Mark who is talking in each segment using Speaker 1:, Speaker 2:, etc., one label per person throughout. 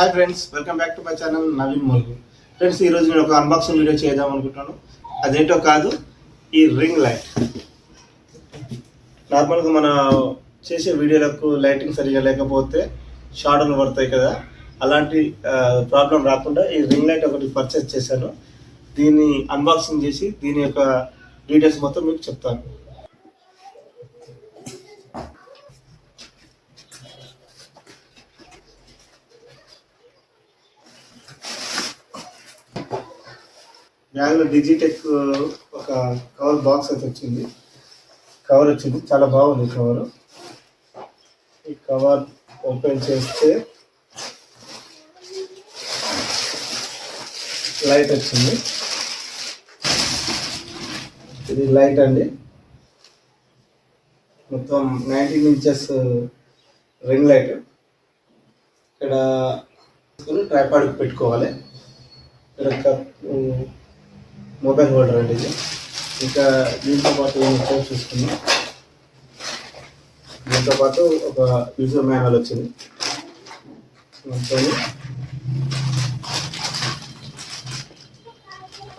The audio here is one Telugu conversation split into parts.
Speaker 1: Hi friends welcome back to my channel Naveen Mulugu friends ఈరోజు నేను ఒక అన్బాక్సింగ్ వీడియో చేద్దాం అనుకుంటున్నాను. అదేంటో కాదు ఈ రింగ్ లైట్ నార్మల్గా మన చేసే వీడియోలకు లైటింగ్ సరిగా లేకపోతే షాడోలు పడతాయి కదా. అలాంటి ప్రాబ్లం రాకుండా ఈ రింగ్ లైట్ ఒకటి పర్చేస్ చేశాను. దీన్ని అన్బాక్సింగ్ చేసి దీని యొక్క డీటెయిల్స్ మొత్తం మీకు చెప్తాను. బ్యాగ్లో డిజిటెక్ ఒక కవర్ బాక్స్ అయితే వచ్చింది. కవర్ వచ్చింది. చాలా బాగుంది కవర్. ఈ కవర్ ఓపెన్ చేస్తే లైట్ వచ్చింది. ఇది లైట్ అండి. మొత్తం నైన్టీన్ ఇంచెస్ రింగ్ లైట్. ఇక్కడ ట్రైపాడ్కి పెట్టుకోవాలి. ఇక్కడ మొబైల్ హోల్డర్ అండి ఇది. ఇంకా దీంతో పాటు ఏమి వచ్చాయో చూసుకుందాం. దీంతో పాటు ఒక యూజర్ మాన్యువల్ వచ్చింది.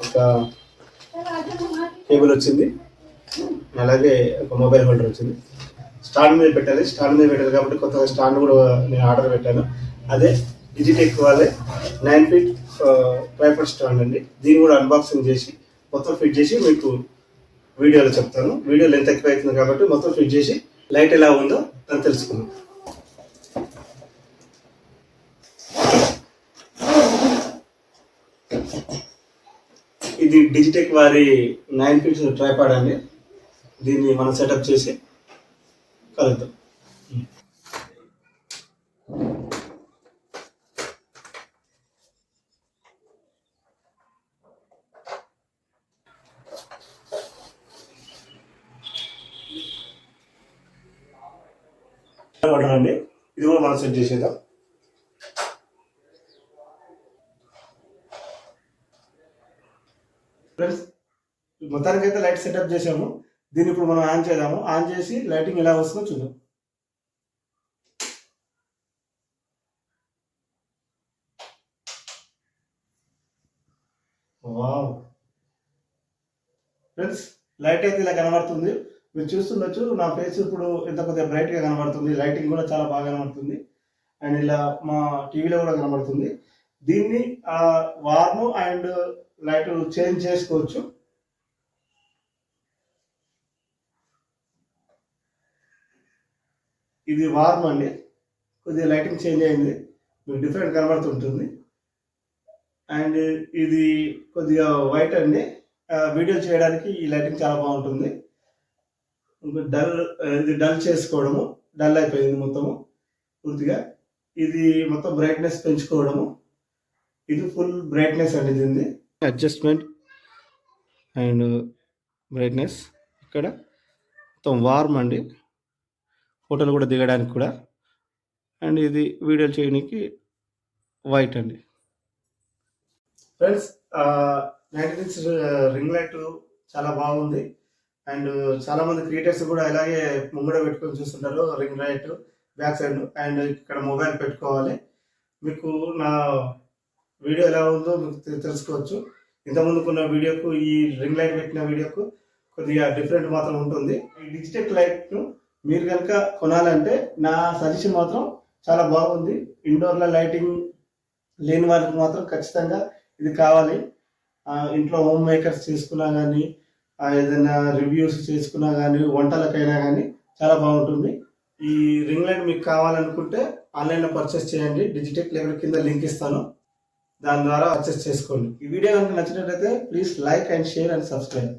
Speaker 1: ఒక కేబుల్ వచ్చింది. అలాగే ఒక మొబైల్ హోల్డర్ వచ్చింది. స్టాండ్ మీద పెట్టాలి. స్టాండ్ మీద పెట్టాలి కాబట్టి కొత్తగా స్టాండ్ కూడా నేను ఆర్డర్ పెట్టాను. అదే డిజిటెక్ వాళ్ళే నైన్ ఫీట్ పేపర్ స్టాండ్ అండి. దీన్ని కూడా అన్బాక్సింగ్ చేసి మొత్తం ఫిట్ చేసి మీకు వీడియోలో చెప్తాను. వీడియో లెంత్ ఎక్కువ అవుతుంది కాబట్టి మొత్తం ఫిట్ చేసి లైట్ ఎలా ఉందో అని తెలుసుకుందాం. ఇది డిజిటెక్ వారి నైన్ ఫీట్స్ ట్రైపాడ్ అండి. దీన్ని మనం సెటప్ చేసి కలుద్దాం. అండి ఇది కూడా మనం సెట్ చేసేద్దాం. ఫ్రెండ్స్ మొత్తానికి అయితే లైట్ సెటప్ చేసాము దీన్ని ఇప్పుడు మనం ఆన్ చేద్దాము. ఆన్ చేసి లైటింగ్ ఎలా వస్తుందో చూద్దాం. వావ్ ఫ్రెండ్స్ లైట్ అయితే ఇలా కనబడుతుంది. మీరు చూస్తుండొచ్చు నా ఫేస్ ఇప్పుడు ఇంత కొద్దిగా బ్రైట్గా కనబడుతుంది లైటింగ్ కూడా చాలా బాగా కనబడుతుంది. అండ్ ఇలా మా టీవీలో కూడా కనబడుతుంది. దీన్ని వార్మ్ అండ్ లైట్ చేంజ్ చేసుకోవచ్చు. ఇది వార్మ్ అండి. కొద్దిగా లైటింగ్ చేంజ్ అయింది. మీకు డిఫరెంట్ కనబడుతుంటుంది. అండ్ ఇది కొద్దిగా వైట్ అండి. వీడియో చేయడానికి ఈ లైటింగ్ చాలా బాగుంటుంది. డల్ ఇది డల్ చేసుకోవడము డల్ అయిపోయింది మొత్తము. పూర్తిగా ఇది మొత్తం బ్రైట్నెస్ పెంచుకోవడము. ఇది ఫుల్ బ్రైట్నెస్ అండి దీనిది. అడ్జస్ట్మెంట్ అండ్ బ్రైట్నెస్ ఇక్కడ మొత్తం వార్మ్ అండి. ఫోటోలు కూడా దిగడానికి కూడా. అండ్ ఇది వీడియోలు చేయడానికి వైట్ అండి. ఫ్రెండ్స్ నైన్టీ రింగ్ లైట్ చాలా బాగుంది. అండ్ చాలా మంది క్రియేటర్స్ కూడా ఇలాగే ముంగడ పెట్టుకొని చూస్తుంటారు ring light back side and ఇక్కడ మొబైల్ పెట్టుకోవాలి. మీకు నా వీడియో ఎలా ఉందో మీకు తె- తెలుసుకోవచ్చు. ఇంతకుముందుకున్న వీడియోకు ఈ రింగ్ లైట్ పెట్టిన వీడియోకు కొద్దిగా డిఫరెంట్ మాత్రం ఉంటుంది. ఈ డిజిటల్ లైట్ను మీరు కనుక కొనాలంటే నా సజెషన్ మాత్రం చాలా బాగుంది. ఇండోర్లో లైటింగ్ లేని వాళ్ళకి మాత్రం ఖచ్చితంగా ఇది కావాలి. ఇంట్లో హోమ్ మేకర్స్ చేసుకున్నా కానీ ఏదైనా రివ్యూస్ చేసుకున్నా కానీ వంటలకైనా కానీ చాలా బాగుంటుంది. ఈ రింగ్ లైట్ మీకు కావాలనుకుంటే ఆన్లైన్లో పర్చేస్ చేయండి. డిజిటెక్ లెవెల్ కింద లింక్ ఇస్తాను. దాని ద్వారా పర్చేస్ చేసుకోండి. ఈ వీడియో కనుక నచ్చినట్లయితే please like and share and subscribe